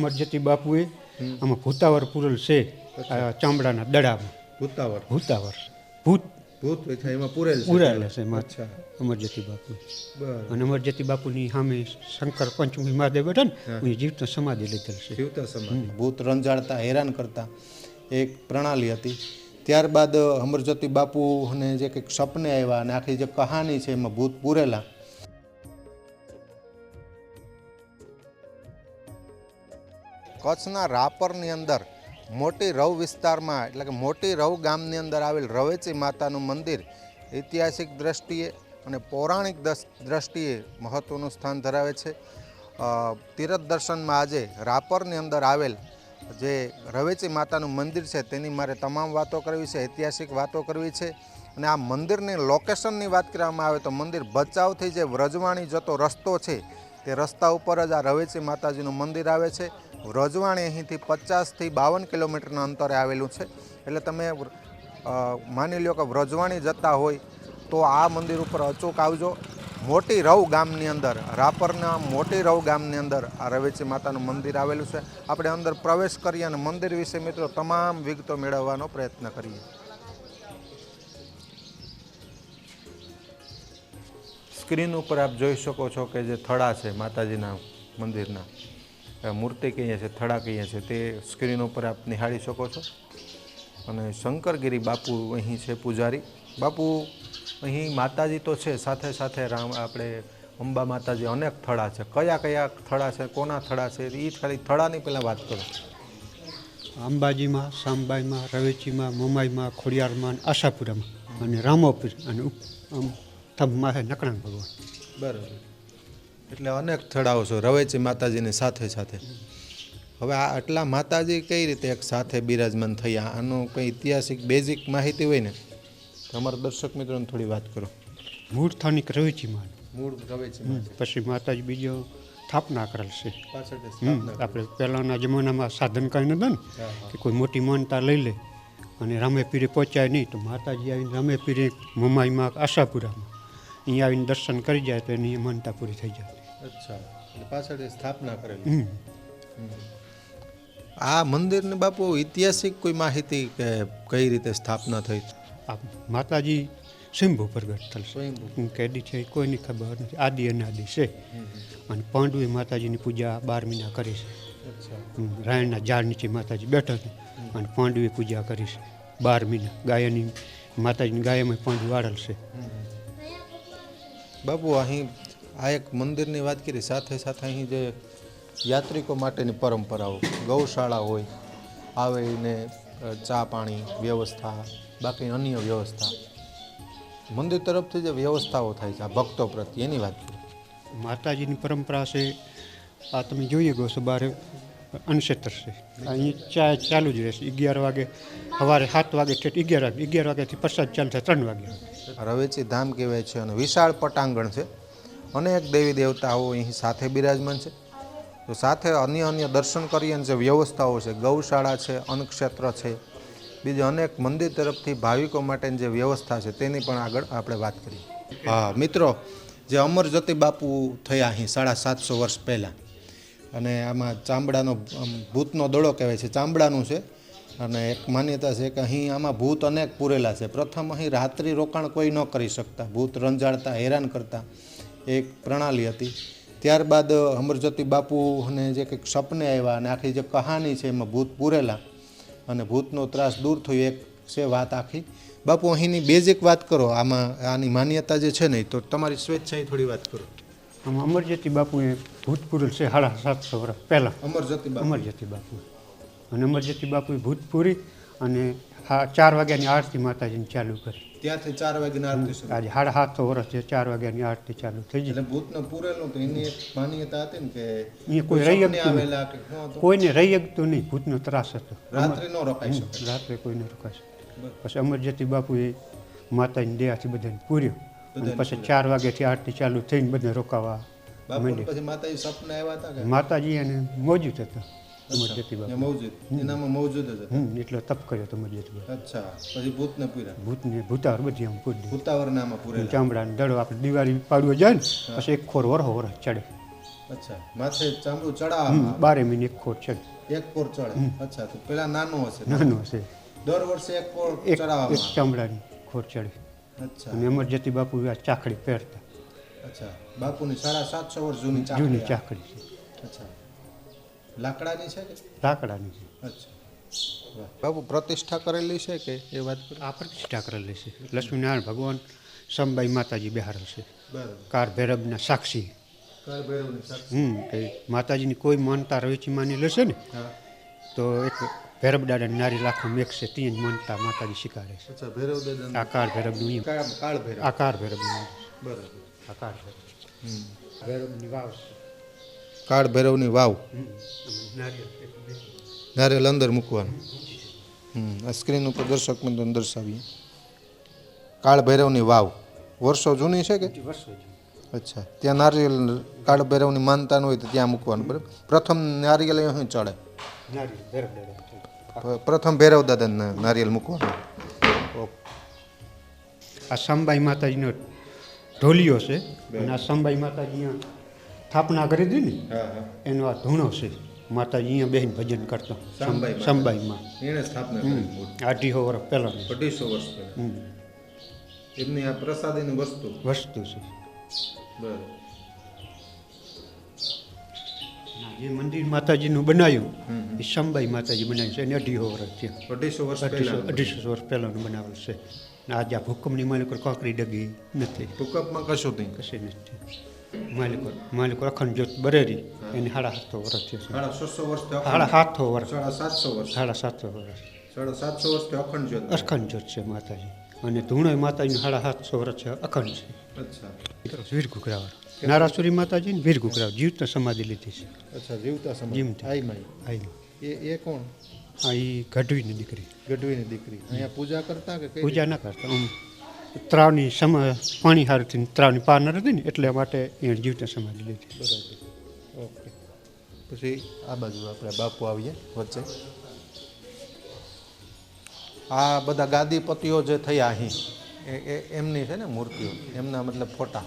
અમરજતી બાપુએ આમાં ભૂતાવર પૂરેલ છે આ ચામડાના દડામાં. ભૂતાવર? ભૂતાવર. ભૂત. ભૂત એમાં પૂરેલ પૂરેલ પૂરેલા છે અચ્છા. અમરજતી બાપુ બરાબર. અને અમરજતી બાપુની સામે શંકર પંચમુખી મહાદેવ બેઠા ને એ જીવતો સમાધિ લીધેલ છે. જીવતો સમાધિ. ભૂત રંજાડતા હેરાન કરતા એક પ્રણાલી હતી. ત્યારબાદ અમરજ્યોતિ બાપુને જે કંઈક સપને આવ્યા અને આખી જે કહાની છે એમાં ભૂત પૂરેલા. કચ્છના રાપરની અંદર મોટી રવ વિસ્તારમાં, એટલે કે મોટી રવ ગામની અંદર આવેલ રવેચી માતાનું મંદિર ઐતિહાસિક દ્રષ્ટિએ અને પૌરાણિક દ્રષ્ટિએ મહત્ત્વનું સ્થાન ધરાવે છે. તીરથ દર્શનમાં આજે રાપરની અંદર આવેલ જે રવેચી માતાનું મંદિર છે તેની મારે તમામ વાતો કરવી છે, ઐતિહાસિક વાતો કરવી છે. અને આ મંદિરની લોકેશનની વાત કરવામાં આવે તો મંદિર ભચાઉથી જે વ્રજવાણી જતો રસ્તો છે તે રસ્તા ઉપર જ આ રવેચી માતાજીનું મંદિર આવે છે. વ્રજવાણી અહીંથી પચાસથી બાવન કિલોમીટરના અંતરે આવેલું છે. એટલે તમે માની લો કે વ્રજવાણી જતા હોય તો આ મંદિર ઉપર અચૂક આવજો. મોટી રવ ગામની અંદર, રાપરના મોટી રવ ગામની અંદર આ રવેચી માતાનું મંદિર આવેલું છે. આપણે અંદર પ્રવેશ કરીએ અને મંદિર વિશે મિત્રો તમામ વિગતો મેળવવાનો પ્રયત્ન કરીએ. સ્ક્રીન ઉપર આપ જોઈ શકો છો કે જે થળા છે માતાજીના મંદિરના. મૂર્તિ કહીએ છીએ થડા કહીએ છીએ તે સ્ક્રીન ઉપર આપ નિહાળી શકો છો. અને શંકરગીરી બાપુ અહીં છે પૂજારી. બાપુ અહીં માતાજી તો છે સાથે સાથે રામ આપણે અંબા માતાજી અનેક થળા છે. કયા કયા થળા છે કોના થળા છે એ ખાલી થળાની પહેલાં વાત કરો. અંબાજીમાં સાંબાઈમાં રવેચીમાં મોમાઈમાં ખોડિયારમાં આશાપુરામાં અને રામોપુર અને આમ થંભમાં છે ભગવાન. બરાબર. એટલે અનેક થડાઓ છે. રવેચી માતાજીની સાથે સાથે. હવે આ આટલા માતાજી કઈ રીતે એક સાથે બિરાજમાન થયા? આનો કંઈ ઐતિહાસિક બેઝિક માહિતી હોય ને? તો અમારા દર્શક મિત્રોને થોડી વાત કરો. મૂળ સ્થાનિક રવેચીમાં મૂળ. રવેચી પછી માતાજી બીજો સ્થાપના કરેલ છે. પાછળ આપણે પહેલાંના જમાનામાં સાધન કાંઈ નતા ને? કે કોઈ મોટી માનતા લઈ લે અને રામે પીરે પહોંચાય નહીં તો માતાજી આવીને રામે પીરે મમાઈમાં આશાપુરામાં. અહીંયા આવીને દર્શન કરી જાય તો એની માનતા પૂરી થઈ જાય. અચ્છા. પાછળ સ્થાપના કરેલી. હમ. આ મંદિરને બાપુ ઐતિહાસિક કોઈ માહિતી કે કઈ રીતે સ્થાપના થઈ? આ માતાજી સ્વયંભૂ પ્રગટ સ્વયંભૂ. હું કેદી છે કોઈની ખબર નથી. આદિ અનાદિ છે. અને પાંડવી માતાજીની પૂજા બાર મહિના કરી છે. અચ્છા. રાયણના ઝાડ નીચે માતાજી બેઠા છે. અને પાંડવી પૂજા કરી છે. બાર મહિના. ગાયની માતાજીની ગાયમાં પાંડુ વાળેલ છે. બાપુ અહીં આ એક મંદિરની વાત કરી. સાથે સાથે અહીં જે યાત્રિકો માટેની પરંપરાઓ ગૌશાળા હોય આવે ને ચા પાણી વ્યવસ્થા બાકી અન્ય વ્યવસ્થા. મંદિર તરફથી જે વ્યવસ્થાઓ થાય છે આ ભક્તો પ્રત્યે એની વાત કરી માતાજીની પરંપરા છે આ તમે જોઈએ ગો છો બારે અનક્ષેત્ર છે. અહીં ચા ચાલુ જ રહેશે. અગિયાર વાગે સવારે સાત વાગે છે અગિયાર વાગે અગિયાર વાગ્યાથી પ્રસાદ ચાલશે ત્રણ વાગે રવેચી ધામ કહેવાય છે અને વિશાળ પટાંગણ છે. અનેક દેવી દેવતાઓ અહીં સાથે બિરાજમાન છે. તો સાથે અન્ય અન્ય દર્શન કરીએ અને જે વ્યવસ્થાઓ છે, ગૌશાળા છે, અન્નક્ષેત્ર છે, બીજી અનેક મંદિર તરફથી ભાવિકો માટેની જે વ્યવસ્થા છે તેની પણ આગળ આપણે વાત કરીએ. હા, મિત્રો, જે અમરજ્યોતિ બાપુ થયા અહીં સાડા સાતસો વર્ષ પહેલાં અને આમાં ચામડાનો ભૂતનો દડો કહેવાય છે, ચામડાનું છે અને એક માન્યતા છે કે અહીં આમાં ભૂત અનેક પૂરેલા છે. પ્રથમ અહીં રાત્રિ રોકાણ કોઈ ન કરી શકતા, ભૂત રંજાડતા, હેરાન કરતા. એક પ્રણાલી હતી. ત્યારબાદ અમરજ્યોતિ બાપુને જે કંઈક સપને આવ્યા અને આખી જે કહાની છે એમાં ભૂત પૂરેલા અને ભૂતનો ત્રાસ દૂર થયો એક છે વાત આખી. બાપુ અહીંની બેઝિક વાત કરો. આમાં આની માન્યતા જે છે ને તો તમારી સ્વેચ્છાએ થોડી વાત કરો. આમ અમરજ્યોતિ બાપુએ ભૂતપૂરેલ છે સાડા સાતસો વર્ષ પહેલાં. અમરજ્યોતિ અમરજ્યોતિ બાપુ. અને અમરજ્યોતિ બાપુએ ભૂતપૂરી અને હા ચાર વાગ્યાની આરતી માતાજીને ચાલુ કરી. ત્યાંથી ચાર વાગ્યાના આરતી શરૂ. આજે સાડા સાતસો વર્ષ છે ચાર વાગ્યાની આરતી ચાલુ થઈ જાય એટલે ભૂતનો પૂરેલો તો એની એક માન્યતા હતી ને કે એ કોઈ રહી શકતું? કોઈને રહી શકતું નહીં ભૂતનો ત્રાસ હતો. રાત્રે ન રોકાઈ શકે. રાત્રે કોઈને રોકાશે પછી અમરજ્યોતિ બાપુએ માતાની દયાથી બધાને પૂર્યો. પછી ચાર વાગ્યાથી આરતી ચાલુ થઈને બધા રોકાવા માતાજી સપના આવ્યા હતા માતાજી એને મોજૂદ હતા એ મૌજૂદ. એનામાં મૌજૂદ જ હમ એટલો તપ કર્યો હતો અચ્છા. પછી ભૂતને પૂરા ભૂતને ભૂતાવર બધી આમ પૂરી દીધી. ભૂતાવરનામાં પૂરેલા. ચામડાને દડો આપણે દિવાળી પાડવો જાય ને પછી એક ખોર વરહો વરહ ચડે. અચ્છા. માથે ચાંદુ હમ, બારે મહિને એક ખોટ ચડે. એક ખોર ચડે. અચ્છા તો પેલા નાનો હશે. નાનો હશે. દર વર્ષે એક ખોર એક એક ચામડાની ખોટ ચડે. અચ્છા. અને અમરજતી બાપુ આ ચાકડી પહેરતા. અચ્છા. બાપુની સાડા સાતસો વર્ષ જૂની જૂની ચાકડી ચાકડી છે. અચ્છા. લાકડાની છે કે? લાકડાની છે. અચ્છા. બાપુ પ્રતિષ્ઠા કરેલી છે કે એ વાત આ પ્રતિષ્ઠા કરેલી છે. લક્ષ્મીનારાયણ ભગવાન સંબાઈ માતાજી બિહાર હશે કાર ભૈરવના સાક્ષી. હમ કે માતાજીની કોઈ માનતા રવેચી માની લેશે ને તો એક ભૈરવ દાદા નારી લાખો મેઘશે ત્યાં જ માનતા માતાજી શિકારે છે. આકાર ભૈરવ દાદા આકાર ભૈરવ. આકાર ભૈરવ બરાબર. આકાર ભૈરવ ભૈરવ. હમ. ભૈરવની વાવ છે. કાળ ભૈરવની વાવ. નારિયેલ અંદર મૂકવાનું. આ સ્ક્રીન ઉપર દર્શક મિત્રો દર્શાવીએ. કાળ ભૈરવની વાવ. વર્ષો જૂની છે કે. અચ્છા ત્યાં નારિયેલ કાળ ભૈરવની માનતા ન હોય તો ત્યાં મૂકવાનું બરાબર? પ્રથમ નારિયેલ અહીં ચડે. પ્રથમ ભૈરવ દાદા નારિયેલ મૂકવાનું. આ સંબાઈ માતાજીનો ઢોલિયો છે. અને આ સંબાઈ માતાજી સ્થાપના કરી હતી ને એનો આ ધૂણો છે. માતાજી અહીંયા બેહીને ભજન કરતા. સંબાઈમાં એણે સ્થાપના અઢીસો વર્ષ પહેલાં અઢીસો વર્ષ પહેલા. એમની આ પ્રસાદીની વસ્તુ. વસ્તુ છે. બરાબર જે મંદિર માતાજીનું બનાવ્યું. એ સંબાઈ માતાજી બનાવ્યું છે. એને અઢીસો વર્ષ છે અઢીસો વર્ષ અઢીસો વર્ષ પહેલાંનું બનાવેલ છે. આજે આ ભૂકંપની માલિકો કોકરી ડગી નથી. ભૂકંપમાં કશું નહીં. કશે નથી. માલિકો માલિકો અખંડ જ્યોત બરેરી. એની સાડા સાતસો વર્ષ થયો છે. સાડા છસો વર્ષથી સાડા અખંડ સાતસો વર્ષ. સાડા સાતસો વર્ષ. સાડા સાતસો વર્ષ. સાડા સાતસો અખંડ જ્યોત અખંડ જ્યોત છે માતાજી. અને ધૂણોય માતાજીનું સાડા સાતસો વર્ષ છે અખંડ અચ્છા. છે વીર ઘુઘરાવાળા. નારાસુરી માતાજી ને વીર ઘુઘરાવ જીવતા સમાધિ લીધી છે. અચ્છા જીવતા સમાધિ. જીવતા. આઈ માઈ. આઈ એ એ કોણ? આ એ ગઢવીની દીકરી. ગઢવીની દીકરી. અહીંયા પૂજા કરતા કે પૂજા ના કરતા. ત્રાવની સમ, પાણી હારથી ત્રાવની પાનર હતી ને, એટલે માટે એને જીવતા સમાધિ લીધી. બરાબર. ઓકે. પછી આ બાજુ આપણે બાપુ આવીએ વચ્ચે. આ બધા ગાદીપતિઓ જે થયા અહીં, એ એમની છે ને મૂર્તિઓ, એમના મતલબ ફોટા.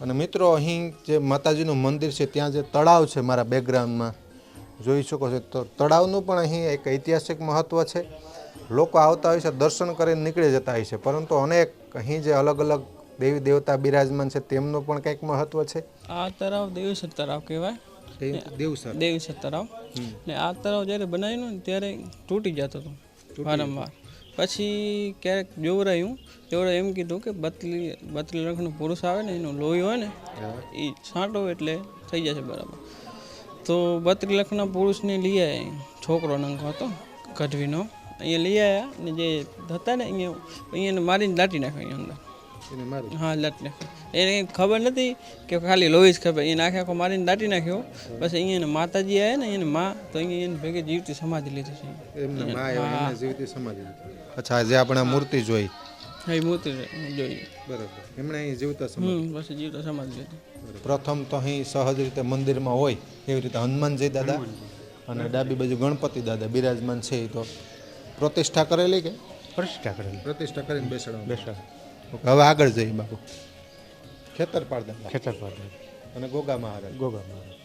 અને મિત્રો, અહીં જે માતાજીનું મંદિર છે, ત્યાં જે તળાવ છે મારા બેકગ્રાઉન્ડમાં જોઈ શકો છો. તો તળાવનું પણ અહીં એક ઐતિહાસિક મહત્ત્વ છે. લોકો આવતા હોય છે દર્શન કરીને નીકળી જતા હોય છે. પરંતુ અનેક અહીં જે અલગ અલગ દેવી દેવતા બિરાજમાન છે તેમનું પણ કંઈક મહત્ત્વ છે. આ તળાવ દેવસર તળાવ કહેવાય. દેવસર. દેવસર તળાવ. ને આ તળાવ જ્યારે બનાવ્યું ને ત્યારે તૂટી જતો હતો વારંવાર. પછી ક્યારેક જોવરાયું. જોવરાય એમ કીધું કે બતલી બતલી રંગનો પુરુષ આવે ને એનું લોહી હોય ને એ છાંટો એટલે થઈ જશે બરાબર. તો બત્રી લાખના પુરુષને લઈ આવ્યા છોકરો નંગો હતો ગઢવીનો. અહીંયા લઈ આવ્યા ને જે હતા ને અહીંયા અહીંયા મારીને દાટી નાખ્યો અહીંયા અંદર. હા લાટી નાખ્યો. એને ખબર નથી કે ખાલી લોહી જ ખબર એને આખે આખો મારીને દાટી નાખ્યો. પછી અહીંયા માતાજી આવ્યા ને એને માં તો અહીંયા એને ભેગે જીવતી સમાધિ લીધી છે. અચ્છા જે આપણે મૂર્તિ જોઈ. હા એ મૂર્તિ જોઈએ. બરાબર. એમણે અહીં જીવતા જીવતા સમાજ પ્રથમ તો અહીં સહજ રીતે મંદિરમાં હોય એવી રીતે હનુમાનજી દાદા અને ડાબી બાજુ ગણપતિ દાદા બિરાજમાન છે એ તો. પ્રતિષ્ઠા કરેલી કે? પ્રતિષ્ઠા કરેલી. પ્રતિષ્ઠા કરીને બેસાડવા બેસાડ. હવે આગળ જઈએ બાપુ. ખેતરપાળ દાદા. ખેતરપાળ અને ગોગા મહારાજ. ગોગામાં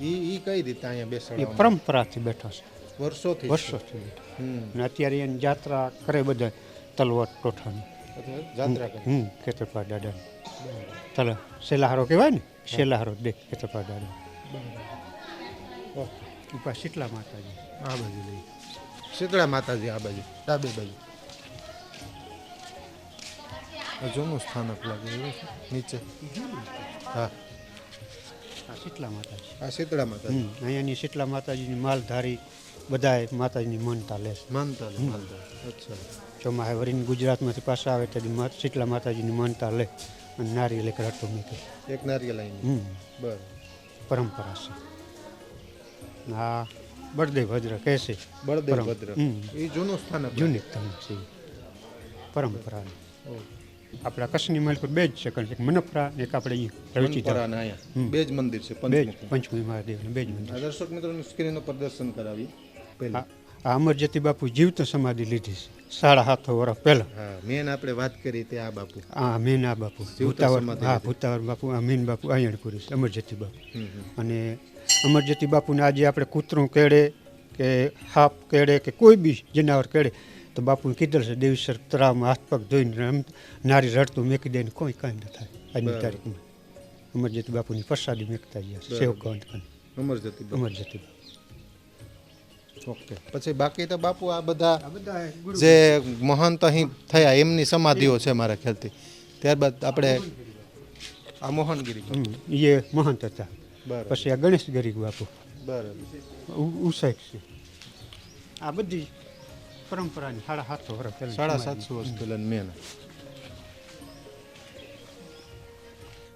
એ એ કઈ રીતે અહીંયા એ પરંપરાથી બેઠા છે. વર્ષોથી. વર્ષોથી બેઠા. અત્યારે એની જાત્રા કરે બધા. તલવટ ટોઠાની હમ ખેતરપાળ દાદાની. તલ શેલાહારો કહેવાય ને? શેલાહારો દે ખેતરપા દાદા. ઉપા શીતલા માતાજી. આ બાજુ લઈ. શીતળા માતાજી આ બાજુ. ડાબે બાજુ. જૂનું સ્થાનક લાગે નીચે. હા. આ શીતલા માતાજી. આ શીતળા માતાજી. અહીંયાની શીતલા માતાજીની માલધારી બધાએ માતાજીની માનતા લે છે. માનતા લે માનતા અચ્છા. ચોમાહે વરીને ગુજરાતમાંથી પાછા આવે ત્યારે શીતલા માતાજીની માનતા લે અને નારિયેલ એક રટો મૂકે. એક નારિયેલ આવીને હમ. બર પરંપરા છે. હા બળદેવ ભદ્ર કહે છે. બળદેવ ભદ્ર. એ જૂનું સ્થાન જૂની સ્થાન છે પરંપરા. આપણા કચ્છની માલિકો બે જ છે કારણ કે મનફરા એક આપણે અહીંયા રવિચી પરંપરા ને અહીંયા. હમ. બે જ મંદિર છે પંચમુખી. પંચમી મહાદેવને બે જ મંદિર દર્શક મિત્રોની સ્ક્રીન ઉપર દર્શન કરાવી પહેલા. આ આ બાપુ જીવત સમાધિ લીધી છે સાડા સાત વર્ષ પહેલાં. મેન આપણે વાત કરી તે આ બાપુ. આ મીના બાપુ. જીવતા ભૂતાવર હા ભૂતાવર બાપુ આ મેન બાપુ આયણપુરી છે અમરજતી બાપુ. અને અમરજતી બાપુને આજે આપણે કૂતરું કેળે કે હાફ કેળે કે કોઈ બી જનાવર કેળે તો બાપુને કીધેલ છે દેવીસર તળાવમાં હાથ પગ ધોઈને નારી રડતું મેકી દઈને કોઈ કાંઈ ન થાય. આજની તારીખમાં. અમરજતી બાપુની પ્રસાદી મેકતા ગયા. સેવકો અમરજતી બાપુ. અમરજતી બાપુ. ઓકે. પછી બાકી તો બાપુ આ બધા જે મહંત અહીં થયા એમની સમાધિઓ છે મારા ખ્યાલથી. ત્યારબાદ આપણે આ મોહનગીરી. એ મહંત હતા. બરાબર. પછી આ ગણેશ ગરીબ બાપુ. બરાબર. ઉસાઈડ છે. આ બધી પરંપરાની સાડા સાતસો વર્ષ પહેલાં સાડા સાતસો વર્ષ પહેલાં મેન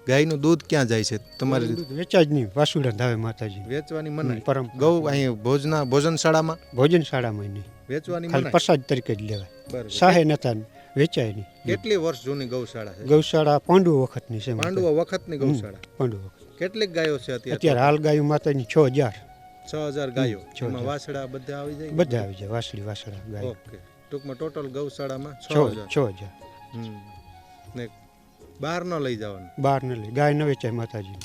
ગાયનું દૂધ ક્યાં જાય છે? તમારે? વેચાય જ નહીં. વાસુડા ધાવે માતાજી. વેચવાની મનાઈ. પરમ ગૌ અહીં ભોજના ભોજનશાળામાં? ભોજનશાળામાં નહીં. વેચવાની ખાલી મનાઈ. પ્રસાદ તરીકે જ લેવાય. સાહે નતા વેચાય નહીં. કેટલી વર્ષ જૂની ગૌશાળા છે? ગૌશાળા પાંડુ વખતની છે પાંડુ વખત વખતની ગૌશાળા. પાંડુ વખત. કેટલીક ગાયો છે અત્યારે? અત્યારે હાલ ગાયું માતાની છ હજાર. છ હજાર ગાયો. એમાં વાસડા બધા આવી જાય? બધા આવી જાય વાસડી વાસડા ગાય. ઓકે. ટૂંકમાં ટોટલ ગૌશાળામાં છ હજાર. છ હજાર. હમ. ને બહાર ન લઈ જવાનું? બહાર ન લઈ. ગાય ન વેચાય માતાજી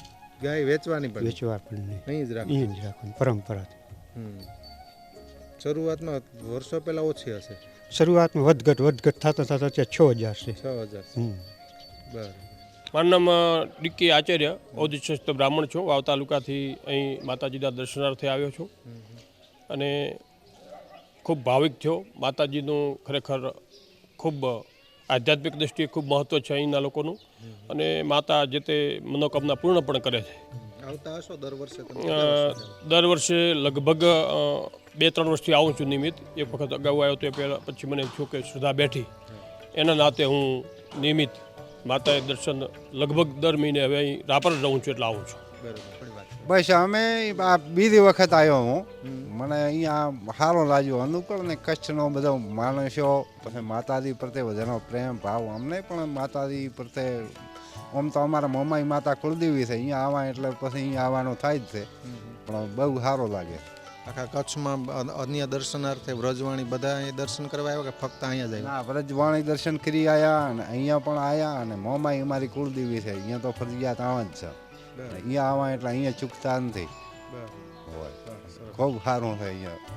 ગાય વેચવાની પણ? વેચવા પણ નહીં. અહીં જ રાખ અહીં જ રાખવાની. પરંપરા શરૂઆતમાં વર્ષો પહેલા ઓછી હશે? શરૂઆતમાં વધઘટ વધઘટ થતા થતા ત્યાં છ હજાર છે. છ હજાર હમ. બરાબર. મારું નામ ડીકી આચાર્ય ઔદિશ્યસ્થ બ્રાહ્મણ છું. વાવ તાલુકાથી અહીં માતાજીના દર્શનાર્થે આવ્યો છું. અને ખૂબ ભાવિક થયો. માતાજીનું ખરેખર ખૂબ આધ્યાત્મિક દ્રષ્ટિએ ખૂબ મહત્ત્વ છે અહીંના લોકોનું. અને માતા જે તે મનોકામના પૂર્ણ પણ કરે છે. દર વર્ષે લગભગ બે ત્રણ વર્ષથી આવું છું નિયમિત. એક વખત અગાઉ આવ્યો તો એ પહેલાં પછી મને થયું કે શ્રદ્ધા બેઠી. એના નાતે હું નિયમિત માતાએ દર્શન લગભગ દર મહિને હવે અહીં રાપર જ રહું છું એટલે આવું છું. બરાબર. બસ અમે આ બીજી વખત આવ્યો હું. મને અહીંયા સારો લાગ્યો. અનુકૂળ ને કચ્છનો બધો માણસો પછી માતાજી પ્રત્યે બધાનો પ્રેમ ભાવ અમને પણ માતાજી પ્રત્યે આમ તો અમારા મમ્માઈ માતા કુળદેવી છે. અહીંયા આવવા એટલે પછી અહીંયા આવવાનું થાય જ છે. પણ બહુ સારો લાગે. આખા કચ્છમાં અન્ય દર્શનાર્થે વ્રજવાણી બધા અહીં દર્શન કરવા આવ્યા કે ફક્ત અહીંયા જાય ના વ્રજવાણી દર્શન કરી આવ્યા અને અહીંયા પણ આવ્યા અને મોમાઈ અમારી કુળદેવી છે. અહીંયા તો ફરજિયાત આવા જ છે. અહીંયા આવવા એટલે અહીંયા ચૂકતા નથી. હોય. ખૂબ સારું છે અહીંયા.